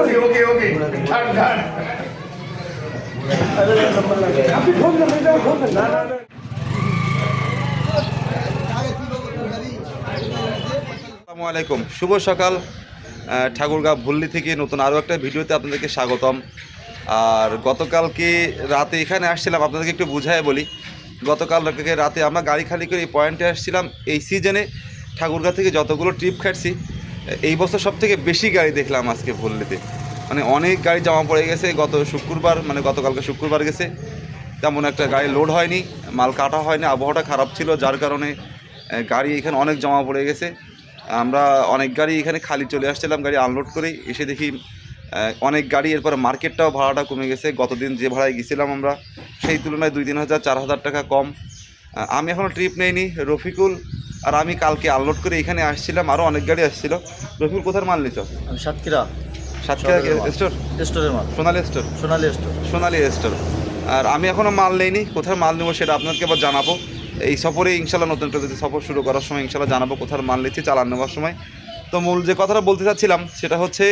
ওকে ওকে। ওকে ডান ডান আপনি ফোন দেন ফোন না না না। আসসালামু আলাইকুম। শুভ সকাল। ঠাকুরগাঁ ঠাকুরগাঁও ভুল্লি থেকে নতুন আরও একটা ভিডিওতে আপনাদেরকে স্বাগতম। আর গতকালকে রাতে এখানে আসছিলাম আপনাদেরকে একটু বুঝায় বলি। গতকাল রাতে রাতে আমরা গাড়ি খালি করে এই পয়েন্টে আসছিলাম। এই সিজনে ঠাকুরগাঁ থেকে যতগুলো ট্রিপ খাটছি এই বছর সব থেকে বেশি গাড়ি দেখলাম আজকে ভুল্লিতে মানে অনেক গাড়ি জমা পড়ে গেছে, গত শুক্রবার মানে গতকালকে শুক্রবার গেছে। তেমন একটা গাড়ি লোড হয়নি, মাল কাটা হয়নি, আবহাওয়াটা খারাপ ছিল, যার কারণে গাড়ি এখানে অনেক জমা পড়ে গেছে। আমরা অনেক গাড়ি এখানে খালি চলে আসছিলাম, গাড়ি আনলোড করে এসে দেখি অনেক গাড়ি এরপরে মার্কেটটাও ভাড়াটা কমে গেছে। গতদিন যে ভাড়ায় গেছিলাম আমরা, সেই তুলনায় দুই তিন হাজার, চার হাজার টাকা কম। আমি এখনও ট্রিপ নেইনি রফিকুল আর আমি কালকে আনলোড করে এখানে আসছিলাম আরও অনেক গাড়ি আসছিল। রফিকুল কোথার মাল নিছ? আমি সাতক্ষীরা। সাতক্ষীরা। স্টোর? স্টোরের মাল। Sonali store. Sonali store. Sonali store. আর আমি এখনও মাল নেইনি কোথায় মাল নেব সেটা আপনাকে আবার জানাব। এই সফরে ইনশাল্লাহ নতুন একটা যদি সফর শুরু করার সময় ইনশাল্লাহ জানাব কোথায় মাল নিচ্ছি চালান নেওয়ার সময়। তো মূল যে কথাটা বলতে চাচ্ছিলাম সেটা হচ্ছে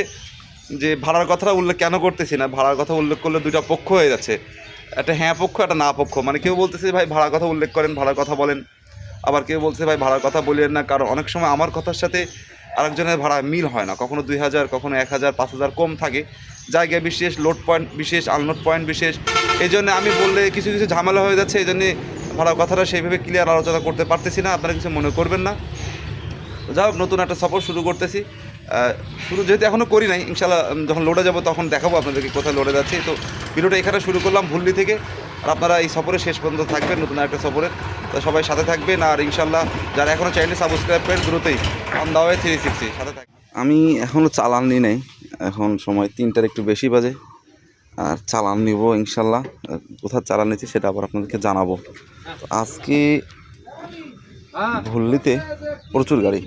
যে ভাড়ার কথাটা উল্লেখ কেন করতেছি না? ভাড়ার কথা উল্লেখ করলে দুইটা পক্ষ হয়ে যাচ্ছে। একটা হ্যাঁ পক্ষ, একটা না পক্ষ। মানে কেউ বলতেছে, ভাই, ভাড়ার কথা উল্লেখ করেন, ভাড়ার কথা বলেন। আবার কেউ বলছে, ভাই, ভাড়ার কথা বলিয়েন না। কারণ অনেক সময় আমার কথার সাথে আরেকজনের ভাড়া মিল হয় না। কখনো দুই হাজার, কখনো এক হাজার, পাঁচ হাজার কম থাকে। জায়গা বিশেষ লোড পয়েন্ট বিশেষ আনলোড পয়েন্ট বিশেষ। এই জন্য আমি বললে কিছু কিছু ঝামেলা হয়ে যাচ্ছে। এই জন্যে ভাড়ার কথাটা সেইভাবে ক্লিয়ার আলোচনা করতে পারতেছি না। আপনারা কিছু মনে করবেন না। যাই হোক, নতুন একটা সফর শুরু করতেছি। শুরু যেহেতু এখনও করি নাই ইনশাল্লাহ যখন লোডে যাব তখন দেখাবো আপনাদেরকে কোথায় লোডে যাচ্ছে। তো ভিডিওটা এখানে শুরু করলাম ভুল্লি থেকে, আর আপনারা এই সফরে শেষ পর্যন্ত থাকবেন, নতুন একটা সফরে। তো সবাই সাথে থাকবেন, আর ইনশাল্লাহ যারা এখনও চ্যানেলটি সাবস্ক্রাইব করেন, দ্রুতই অন দা থ্রি সিক্সটি সাথে থাকবেন আমি এখনও চালান নিই নাই, এখন সময় তিনটার একটু বেশি বাজে, আর চালান নিব ইনশাল্লাহ কোথায় চালান নিচ্ছি সেটা আবার আপনাদেরকে জানাব। আজকে ভুল্লিতে প্রচুর গাড়ি।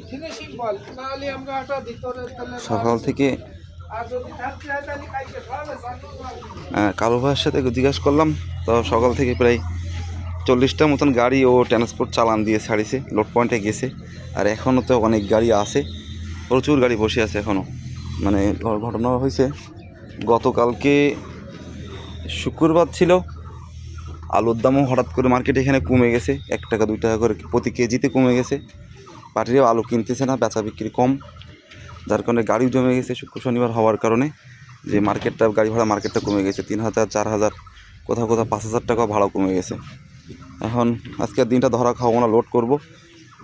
সকাল থেকে কালো ভাইয়ের সাথে জিজ্ঞাসা করলাম, তো সকাল থেকে প্রায় চল্লিশটার মতন গাড়ি ও ট্রান্সপোর্ট চালান দিয়ে ছাড়িছে লোড পয়েন্টে গেছে, আর এখনও তো অনেক গাড়ি আছে, প্রচুর গাড়ি বসে আছে এখনও। মানে ঘটনা হয়েছে, গতকালকে শুক্রবার ছিল আলুর দামও হঠাৎ করে মার্কেটে এখানে কমে গেছে। এক টাকা, দুই টাকা করে প্রতি কেজিতে কমে গেছে। পাটিরেও আলু কিনতেছে না, বেচা বিক্রি কম। যার কারণে গাড়ি জমে গেছে শুক্র শনিবার হওয়ার কারণে। যে মার্কেটটা গাড়ি ভাড়া মার্কেটটা কমে গেছে। তিন হাজার, চার হাজার, কোথাও কোথাও পাঁচ হাজার টাকা ভাড়া কমে গেছে। এখন আজকের দিনটা ধরা খাওয়াবো না লোড করব।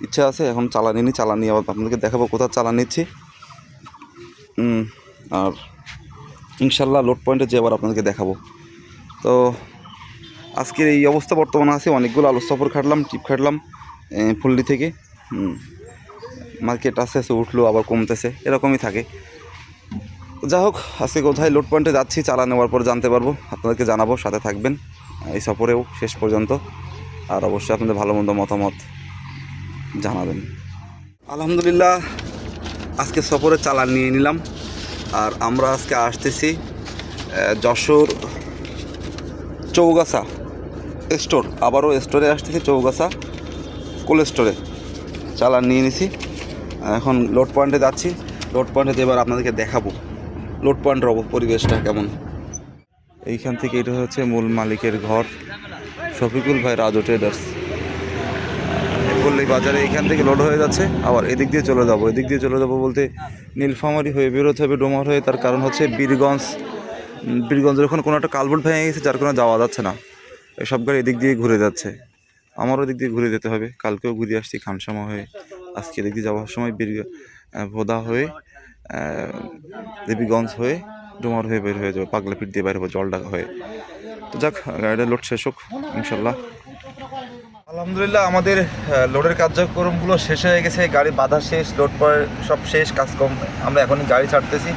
ইচ্ছা আছে, এখন চালানি নি চালানি আবার আপনাদেরকে দেখাবো কোথাও চালান নিচ্ছি। আর ইনশাল্লাহ লোড পয়েন্টে যে আবার আপনাদেরকে দেখাবো। তো আজকের এই অবস্থা বর্তমানে আছে অনেকগুলো আলু সফর খাটলাম টিপ খাটলাম এ, ফুল্লি থেকে মার্কেট আস্তে আস্তে উঠল আবার কমতেছে এরকমই থাকে। যা হোক আজকে কোথায় লোড পয়েন্টে যাচ্ছি চালা নেওয়ার পর জানতে পারব আপনাদেরকে জানাব সাথে থাকবেন এই সফরেও শেষ পর্যন্ত আর অবশ্যই আপনাদের ভালো মন্দ মতামত জানাবেন। আলহামদুলিল্লাহ আজকে সফরে চালান নিয়ে নিলাম আর আমরা আজকে আসতেছি যশোর চৌগাছা। স্টোর, আবারও স্টোরে আসতেছি, চৌগাছা কোল্ড স্টোরে। চালান নিয়ে নিছি। এখন লোড পয়েন্টে যাচ্ছি। লোড পয়েন্টে এবার আপনাদেরকে দেখাবো। লোড পয়েন্টের পরিবেশটা কেমন। এইখান থেকে এটা হচ্ছে মূল মালিকের ঘর। শফিকুল ভাই রাজু ট্রেডার্স পল্লী বাজারে এখান থেকে লোড হয়ে যাচ্ছে। আবার এদিক দিয়ে চলে যাব। এদিক দিয়ে চলে যাব বলতে নীলফামারি হয়ে বেরোতে হবে ডোমার হয়ে। তার কারণ হচ্ছে বীরগঞ্জ বীরগঞ্জের ওখানে কোনো একটা কালবোর্ড ভেঙে গেছে, যার কোনো যাওয়া যাচ্ছে না। সব গাড়ি এদিক দিয়ে ঘুরে যাচ্ছে। আমারও এদিক দিয়ে ঘুরে যেতে হবে। কালকেও ঘুরে আসছি খানসামা হয়ে। আজকে এদিক দিয়ে যাওয়ার সময় বীর ভোদা হয়ে দেবীগঞ্জ হয়ে, ডোমার হয়ে বের হয়ে যাব পাগলা পিঠ দিয়ে বের হব জলডাকা হয়ে। তো যাক, গাড়িটা লোড শেষ হোক, ইনশাল্লাহ। আলহামদুলিল্লাহ, আমাদের লোডের কার্যক্রমগুলো শেষ হয়ে গেছে, গাড়ি বাধা শেষ, লোড পরে সব শেষ কাজকর্ম আমরা এখনই গাড়ি ছাড়তেছি।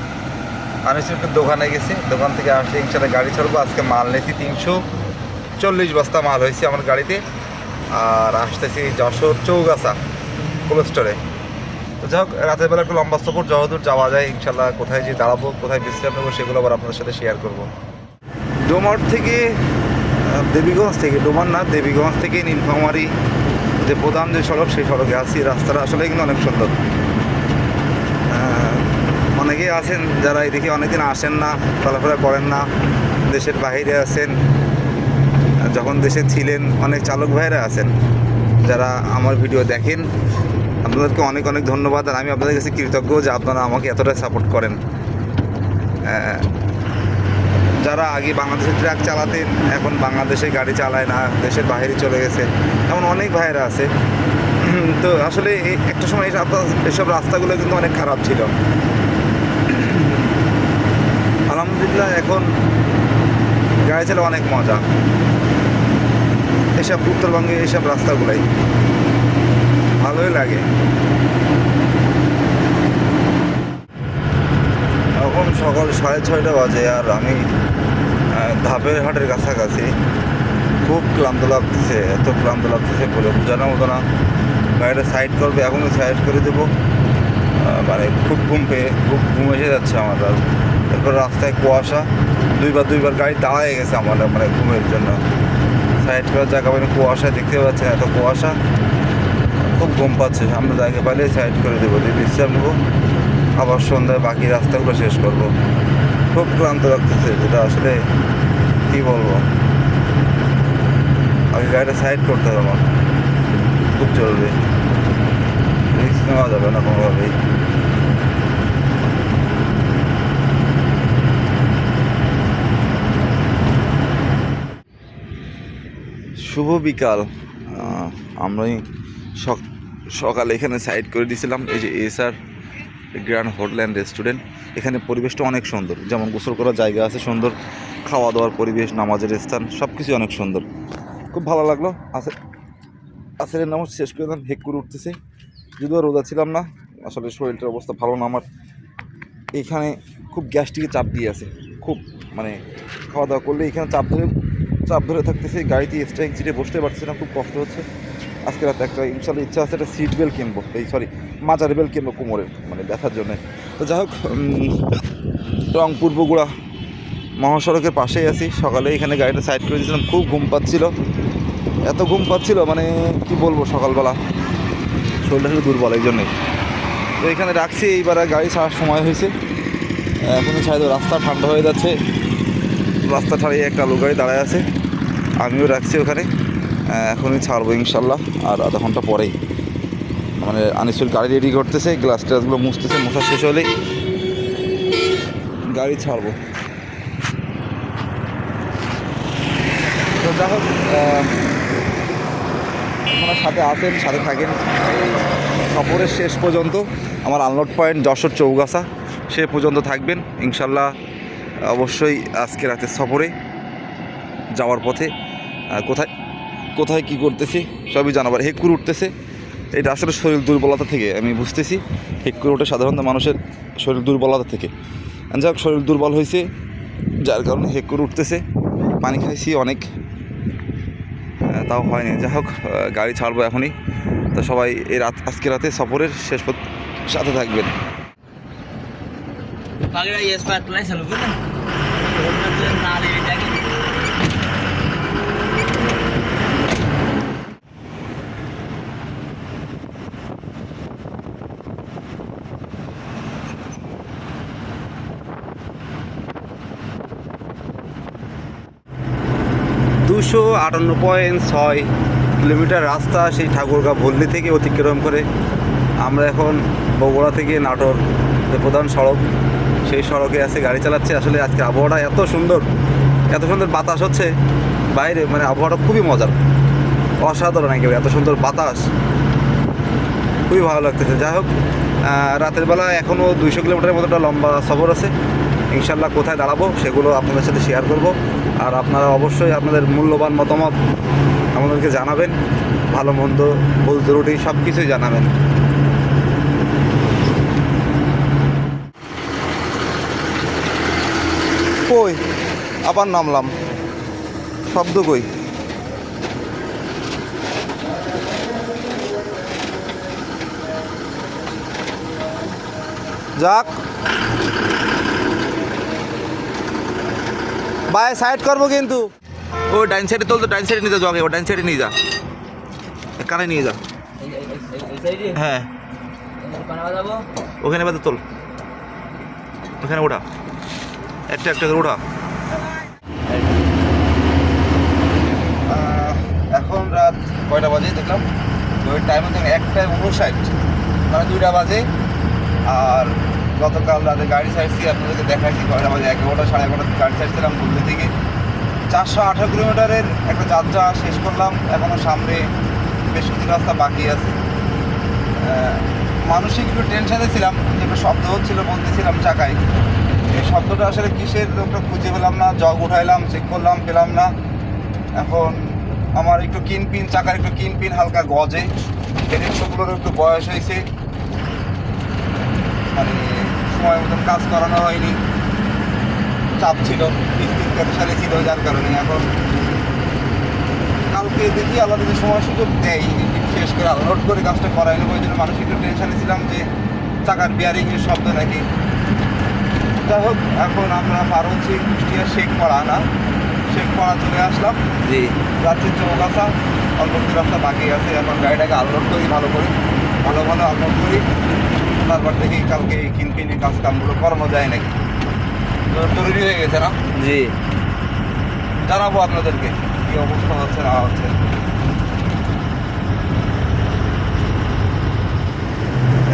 আনিসুরকে দোকানে গেছি, দোকান থেকে আসলে ইনশাল্লাহ গাড়ি ছাড়বো, আজকে মাল নিয়েছি তিনশো। চল্লিশ বস্তা মাল হয়েছে আমার গাড়িতে। আর আসতেছি যশোর চৌগাছা কোল্ড স্টোরে তো যাই হোক, রাতের বেলা একটু লম্বা সফর, যতদূর যাওয়া যায় ইনশাল্লাহ কোথায় যে দাঁড়াবো, কোথায় বিশ্রাম নেব সেগুলো আবার আপনাদের সাথে শেয়ার করব। ডোমার থেকে দেবীগঞ্জ থেকে, ডোমার না, দেবীগঞ্জ থেকে নীলফামারি যে প্রধান যে সড়ক, সেই সড়কে আছি। রাস্তাটা আসলে কিন্তু অনেক সুন্দর। অনেকেই আছেন যারা এদিকে অনেকদিন আসেন না, চলাফেরা করেন না, দেশের বাইরে আছেন। যখন দেশে ছিলেন, অনেক চালক ভাইরা আছেন যারা আমার ভিডিও দেখেন, আপনাদেরকে অনেক অনেক ধন্যবাদ আর আমি আপনাদের কাছে কৃতজ্ঞ যে আপনারা আমাকে এতটা সাপোর্ট করেন। যারা আগে বাংলাদেশে ট্রাক চালাতেন, এখন বাংলাদেশে গাড়ি চালায় না, দেশের বাইরে চলে গেছে, এমন অনেক ভাইরা আছে। তো আসলে একটা সময় এসব রাস্তাগুলো কিন্তু অনেক খারাপ ছিল। আলহামদুলিল্লাহ এখন গাড়ি চালা অনেক মজা। এসব উত্তরবঙ্গে এইসব রাস্তাগুলাই ভালোই লাগে। এখন সকাল সাড়ে ছয়টা বাজে আর আমি ধাপের হাটের কাছাকাছি। খুব ক্লান্ত লাগতেছে, এত ক্লান্ত লাগতেছে বলে বোঝানোর মতো না। গাড়িটা সাইড করবে, এখনই সাইড করে দেবো। মানে খুব ঘুম পেয়ে খুব ঘুম এসে যাচ্ছে আমার তারপর রাস্তায় কুয়াশা, দুইবার দুইবার গাড়ি দাঁড়ায় গেছে আমার মানে ঘুমের জন্য। সাইড করার জায়গা মানে কুয়াশা দেখতে পাচ্ছেন এত কুয়াশা। খুব ঘুম পাচ্ছে, আমরা জায়গা পাইলে সাইড করে দেবো, দিয়ে বিশ্রাম নেব। আবার সন্ধ্যায় বাকি রাস্তাগুলো শেষ করব। খুব ক্লান্ত লাগতেছে, যেটা আসলে কী বলব? আগে গাড়িটা সাইড করতে হবে আমার। খুব জরুরি। রিস্ক নেওয়া যাবে না কোনোভাবেই। শুভ বিকাল। আহ, আমরাই সকালে এখানে সাইড করে দিয়েছিলাম। এই যে SR grand hotel and restaurant এখানে পরিবেশটা অনেক সুন্দর। যেমন গোসল করার জায়গা আছে সুন্দর। খাওয়া দাওয়ার পরিবেশ নামাজের স্থান সব কিছুই অনেক সুন্দর। খুব ভালো লাগল। আসে আসের নামাজ শেষ করে দিলাম হেক করে উঠতেছে। যদিও রোজা ছিলাম না আসলে শরীরটার অবস্থা ভালো না আমার। এখানে খুব গ্যাস্ট্রিকে চাপ দিয়ে আছে। খুব মানে খাওয়া দাওয়া করলে এখানে চাপ ধরে চাপ ধরে থাকতেছে গাড়িতে স্ট্রাইক সিটে বসতে পারছি না খুব কষ্ট হচ্ছে। আজকে রাতে একটা ইনশাল্লাহ ইচ্ছা আছে একটা সিট বেল্ট কিনবো এই সরি মাজার বেল্ট কিনবো কোমরের মানে ব্যথার জন্য। তো যাই হোক উম, রংপুর বগুড়া মহাসড়কের পাশেই আছি। সকালে এখানে গাড়িটা সাইড করে দিয়েছিলাম খুব ঘুম পাচ্ছিল। এত ঘুম পাচ্ছিল মানে কি বলব সকালবেলা। শরীরটা শুধু দুর্বল এই জন্যই। তো এখানে রাখছি এইবার গাড়ি ছাড়ার সময় হয়েছে। এখনই ছাড়ে রাস্তা ঠান্ডা হয়ে যাচ্ছে। রাস্তা ছাড়িয়ে একটা আলু গাড়ি দাঁড়ায় আছে। আমিও রাখছি ওখানে। এখনই ছাড়বো ইনশাল্লাহ। আর আধা ঘণ্টা পরেই। মানে আনিসুল গাড়ি রেডি করতেছে, গ্লাস ট্লাসগুলো মুছতেছে, মোছা শেষ হলেই গাড়ি ছাড়বো। তো যাই হোক আপনারা সাথে আসেন সাথে থাকেন। সফরের শেষ পর্যন্ত আমার আনলোড পয়েন্ট যশোর চৌগাছা, সে পর্যন্ত থাকবেন। ইনশাল্লাহ অবশ্যই আজকে রাতের সফরে যাওয়ার পথে কোথায় কোথায় কি করতেছি সবই জানাবার। হেক্কুর উঠতেছে, এটা আসলে শরীর দুর্বলতা থেকে আমি বুঝতেছি। হেক্কুর ওঠে সাধারণত মানুষের শরীর দুর্বলতা থেকে। যাই হোক শরীর দুর্বল হয়েছে, যার কারণে হেক্কুর উঠতেছে। পানি খাইছি অনেক। তাও হয়নি। যাই হোক গাড়ি ছাড়বো এখনই। তো সবাই এই রাত, আজকে রাতে সফরের শেষ সাথে থাকবেন। দুশো আটান্ন পয়েন্ট ছয় কিলোমিটার রাস্তা সেই ঠাকুরগাঁ ভল্লি থেকে অতিক্রম করে। আমরা এখন বগুড়া থেকে নাটোর প্রধান সড়ক। সেই সড়কে আছে গাড়ি চালাচ্ছে। আসলে আজকে আবহাওয়াটা এত সুন্দর এত সুন্দর বাতাস হচ্ছে। বাইরে মানে আবহাওয়াটা খুবই মজার। অসাধারণ একেবারে, এত সুন্দর বাতাস। খুবই ভালো লাগতেছে। যাই হোক রাতের বেলা এখনও দুইশো কিলোমিটারের মতো একটা লম্বা সফর আছে। ইনশাল্লাহ কোথায় দাঁড়াবো সেগুলো আপনাদের সাথে শেয়ার করব। আর আপনারা অবশ্যই আপনাদের মূল্যবান মতামত আমাদেরকে জানাবেন। ভালো মন্দ, ভুল ত্রুটি সব কিছুই জানাবেন। কই? আবার নামলাম। শব্দ কই? যাক। বাই সাইড করব কিন্তু। ও ডাইন সাইডে তোল তো ডাইন সাইডে নিয়ে যা জগে ও ডাইন সাইডে নিয়ে যা। কানে নিয়ে যা. হ্যাঁ। ওখানে বাদে তোল। ওখানে ওঠা। একটা একটা করে ওঠা। এখন রাত কয়টা বাজে দেখলাম? তো টাইমে তো একটাই উনষাট মানে দুইটা বাজে। আর গতকাল রাতে গাড়ি ছাড়ছি, আপনাদেরকে দেখাইছি কয়টা বাজে, এগারোটা, সাড়ে এগারোটা গাড়ি ছাড়ছিলাম বলতে থেকে। চারশো আঠারো কিলোমিটারের একটা যাত্রা শেষ করলাম এখনও সামনে বেশ কিছু রাস্তা বাকি আছে। মানসিক একটু টেনশনে ছিলাম, একটা শব্দ হচ্ছিল, বলতেছিলাম চাকায়। শব্দটা আসলে কিসের লোকটা খুঁজে পেলাম না, জগ উঠাইলাম চেক করলাম, পেলাম না। এখন আমার একটু কিন পিন চাকার একটু কিন পিন হালকা গজে। হেডেক্সগুলোরও একটু বয়স হয়েছে। মানে সময় মতন কাজ করানো হয়নি। চাপ ছিল কিস্তির প্রেশারে ছিল যার কারণে এখন কালকে দেখি আল্লাহ যদি সময় সুযোগ দেয় শেষ করে আনলোড করে কাজটা করাই ওই জন্য মানুষ একটু টেনশনে ছিলাম যে চাকার বিয়ারিংয়ের শব্দ নাকি। যাই হোক এখন আমরা পার হচ্ছি কুষ্টিয়া শেখ পড়া না? শেখ পড়া চলে আসলাম। জি। যাচ্ছি চৌগাছা অল্প কিছু রাস্তা বাকি আছে এখন গাড়িটাকে আনলোড করি ভালো করে। ভালো ভালো আনলোড করি। তারপর দেখি কালকে কিনপিনি কাজ কামগুলো করানো যায় নাকি। তৈরি হয়ে গেছে না? জি। জানাব আপনাদেরকে কি অবস্থা হচ্ছে না হচ্ছে।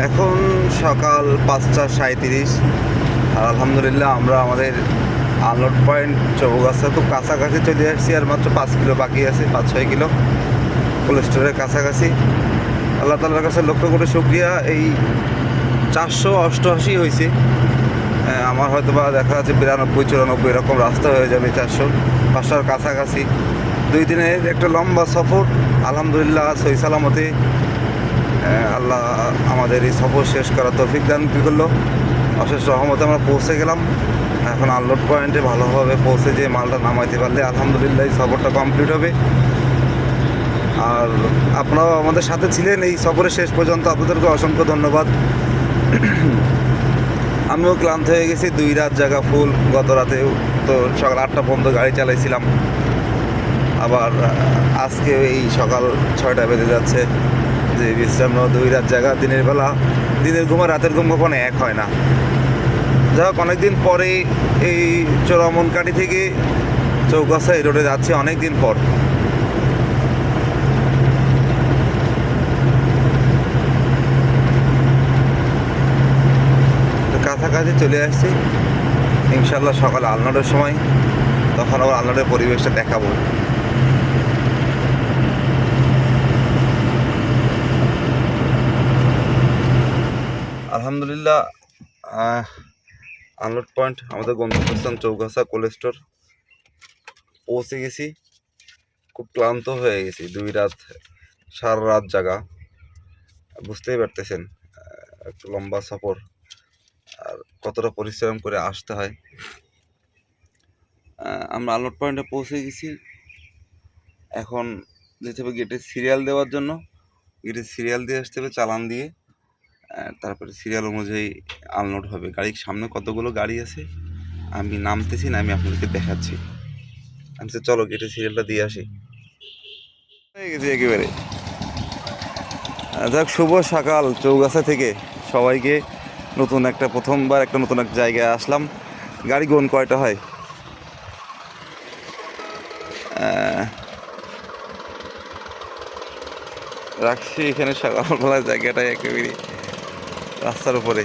এখন সকাল পাঁচটা সাঁত্রিশ আর আলহামদুলিল্লাহ আমরা আমাদের আনলোড পয়েন্ট চৌগাছা খুব কাছাকাছি চলে আসছি আর মাত্র পাঁচ কিলো বাকি আছে পাঁচ ছয় কিলো কোলেস্টোরের কাছাকাছি। আল্লাহ তালার কাছে লক্ষ্য করে শুক্রিয়া এই চারশো অষ্টআশি হয়েছে। আহ, আমার হয়তো বা দেখা যাচ্ছে বিরানব্বই চুরানব্বই এরকম রাস্তা হয়ে যাবে চারশো পাঁচশোর কাছাকাছি। দুই দিনের একটা লম্বা সফর আলহামদুলিল্লাহ সই সালামতে। আল্লাহ আমাদের এই সফর শেষ করার তৌফিক দান করল। অশেষ রহমতে আমরা পৌঁছে গেলাম। এখন আনলোড পয়েন্টে ভালোভাবে পৌঁছে যে মালটা নামাইতে পারলে আলহামদুলিল্লাহ এই সফরটা কমপ্লিট হবে। আর আপনারাও আমাদের সাথে ছিলেন এই সফরের শেষ পর্যন্ত, আপনাদেরকে অসংখ্য ধন্যবাদ। আমিও ক্লান্ত হয়ে গেছি, দুই রাত জায়গা ফুল, গত রাতেও তো সকাল আটটা পর্যন্ত গাড়ি চালাইছিলাম। আবার আজকে এই সকাল ছয়টা বেজে যাচ্ছে। যে বিশ্রাম দুই রাত জায়গা দিনের বেলা, দিনের ঘুম রাতের ঘুম কখনো এক হয় না। যাই হোক, অনেকদিন পরে এই চোরামনকাটি থেকে চৌকাছা এই রোডে যাচ্ছে অনেক দিন পর কাছাকাছি চলে আসছি। ইনশাল্লাহ সকালে আলনাডের সময়, তখন আবার আলনাডের পরিবেশটা দেখাবো। আলহামদুলিল্লাহ আনলোড পয়েন্ট আমাদের গন্তব্যস্থান চৌগাছা কোল্ড স্টোর পৌঁছে গেছি। খুব ক্লান্ত হয়ে গেছি, দুই রাত, সারা রাত জাগা। বুঝতেই পারতেছেন একটু লম্বা সফর, আর কতটা পরিশ্রম করে আসতে হয়। আমরা আনলোড পয়েন্টে পৌঁছে গেছি। এখন যেতে হবে গেটে সিরিয়াল দেওয়ার জন্য। গেটে সিরিয়াল দিয়ে আসতে হবে চালান দিয়ে। তারপরে সিরিয়াল অনুযায়ী আনলোড হবে। গাড়ির সামনে কতগুলো গাড়ি আছে? আমি নামতেছি না আমি আপনাদেরকে দেখাচ্ছি। আমি বলছি, চলো গেটে সিরিয়ালটা দিয়ে আসি। হয়ে গেছি একেবারে। যাক শুভ সকাল চৌগাছা থেকে সবাইকে। নতুন একটা প্রথমবার একটা নতুন একটা জায়গায় আসলাম। গাড়ি গোন কয়টা হয়? রাখছি এখানে সকালবেলার জায়গাটা একেবারে রাস্তার উপরে।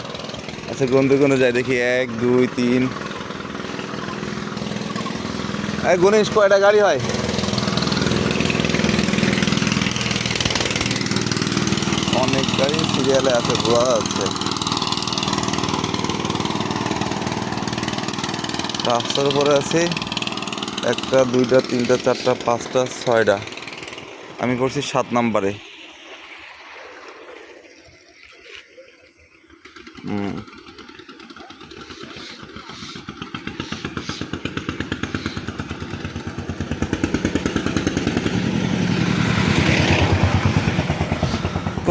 আচ্ছা গন্ধে গন্ধে যায় দেখি? এক, দুই, তিন। গণেশ, কয়টা গাড়ি হয়? অনেক গাড়ি সিরিয়ালে আছে, বোঝা যাচ্ছে। রাস্তার উপরে আছে। একটা, দুইটা, তিনটা, চারটা, পাঁচটা, ছয়টা। আমি করছি সাত নাম্বারে।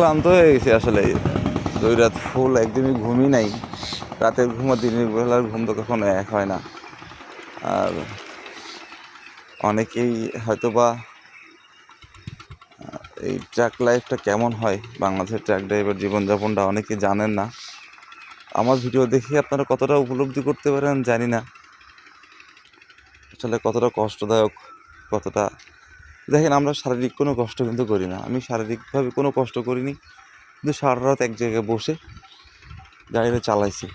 ক্লান্ত হয়ে গেছি আসলে। দুই রাত ফুল একদমই ঘুমই নাই। রাতের ঘুম আর দিনের বেলার ঘুম তো কখনো এক হয় না। আর অনেকেই হয়তো বা এই ট্রাক লাইফটা কেমন হয়, বাংলাদেশের ট্রাক ড্রাইভার জীবনযাপনটা অনেকে জানেন না। আমার ভিডিও দেখে আপনারা কতটা উপলব্ধি করতে পারেন জানি না। আসলে কতটা কষ্টদায়ক, কতটা দেখেন, আমরা শারীরিক কোনো কষ্ট কিন্তু করি না। আমি শারীরিকভাবে কোনো কষ্ট করিনি, কিন্তু সারা রাত এক জায়গায় বসে গাড়িটা চালাইছি।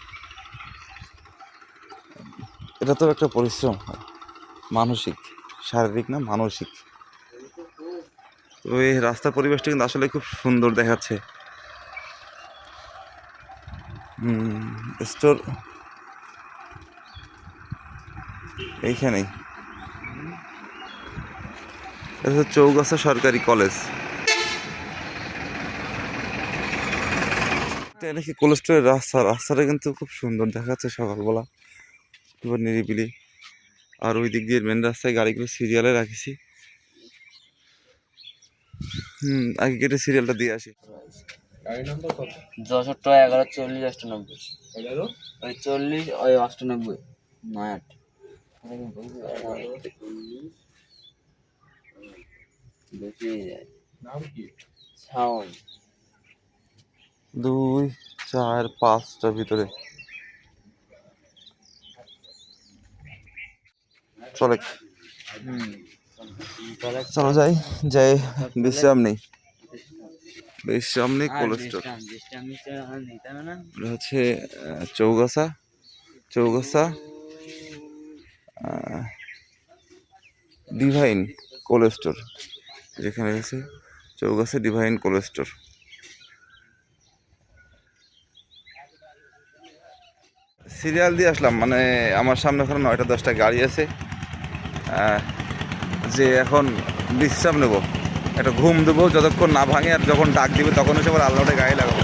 এটা তো একটা পরিশ্রম হয়। মানসিক, শারীরিক না মানসিক। তো এই রাস্তার পরিবেশটা কিন্তু আসলে খুব সুন্দর দেখাচ্ছে। স্টোর এইখানেই। এটা হচ্ছে চৌগাছা সরকারি কলেজ। এটা নাকি কোল্ড স্টোরের রাস্তা রাস্তাটা কিন্তু খুব সুন্দর দেখাচ্ছে সকালবেলা। এবার নিরিবিলি। আর ওই দিক দিয়ে মেন রাস্তায় গাড়িগুলো সিরিয়ালে রাখেছি। হুম আগে কেটে সিরিয়ালটা দিয়ে আসি। যশোরটা এগারো চল্লিশ অষ্টানব্বই। ওই চল্লিশ ওই অষ্টানব্বই নয় আট। দুই, চার পাঁচটার ভিতরে। চলে। চলো যাই যাই, বিশ্রাম নেই। বিশ্রাম নেই কোলেস্টোর হচ্ছে চৌগাছা চৌগাছা ডিভাইন কোলেস্টোর যেখানে গেছে চৌগাছা ডিভাইন কোলেস্টোর সিরিয়াল দিয়ে আসলাম মানে আমার সামনে ওখানে নয়টা দশটা গাড়ি আছে। যে এখন বিশ্রাম নেব, একটা ঘুম দেবো, যতক্ষণ না ভাঙে আর যখন ডাক দিবে তখন এসে আবার আল্লাহটা গায়ে লাগাবো।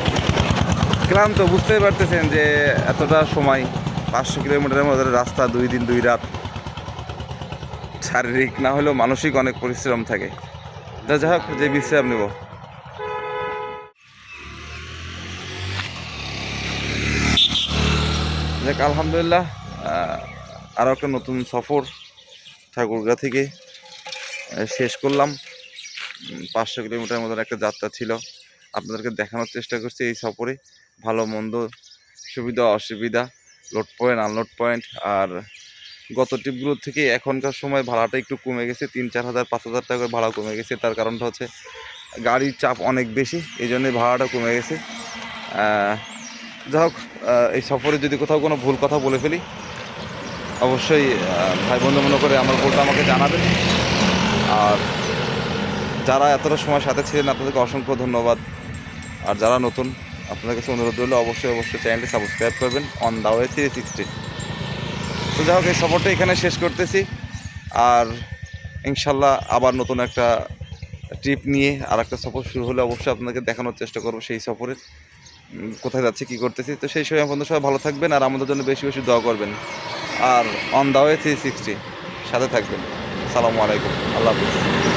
ক্লান্ত, বুঝতেই পারতেছেন যে এতটা সময়, পাঁচশো কিলোমিটারের মধ্যে রাস্তা, দুই দিন, দুই রাত। শারীরিক না হলেও মানসিক অনেক পরিশ্রম থাকে। হোক, যে বিশ্রাম নেব। দেখ আলহামদুলিল্লাহ আরও একটা নতুন সফর ঠাকুরগা থেকে শেষ করলাম। পাঁচশো কিলোমিটার মতন একটা যাত্রা ছিল। আপনাদেরকে দেখানোর চেষ্টা করছি এই সফরে। ভালো, মন্দ, সুবিধা, অসুবিধা লোড পয়েন্ট আনলোড পয়েন্ট আর গত ট্রিপগুলোর থেকে এখনকার সময় ভাড়াটা একটু কমে গেছে, তিন, চার হাজার, পাঁচ হাজার টাকা ভাড়া কমে গেছে। তার কারণটা হচ্ছে গাড়ির চাপ অনেক বেশি, এই জন্যই ভাড়াটা কমে গেছে। যাই হোক এই সফরে যদি কোথাও কোনো ভুল কথা বলে ফেলি, অবশ্যই ভাই বন্ধু মনে করে আমার ভুলটা আমাকে জানাবেন। আর যারা এতটা সময় সাথে ছিলেন, আপনাদেরকে অসংখ্য ধন্যবাদ। আর যারা নতুন, আপনাদের কাছে অনুরোধ রইল, অবশ্যই অবশ্যই চ্যানেলটি সাবস্ক্রাইব করবেন। On the way three sixty তো যাই হোক, এই সফরটা এখানে শেষ করতেছি। আর ইনশাল্লাহ আবার নতুন একটা ট্রিপ নিয়ে আর একটা সফর শুরু হলে অবশ্যই আপনাদেরকে দেখানোর চেষ্টা করব সেই সফরের কোথায় যাচ্ছে, কী করতেছি? তো সেই সময় আপনাদের সবাই ভালো থাকবেন আর আমাদের জন্য বেশি বেশি দোয়া করবেন। আর on the way three sixty সাথে থাকবেন। সালামু আলাইকুম। আল্লাহ হাফিজ।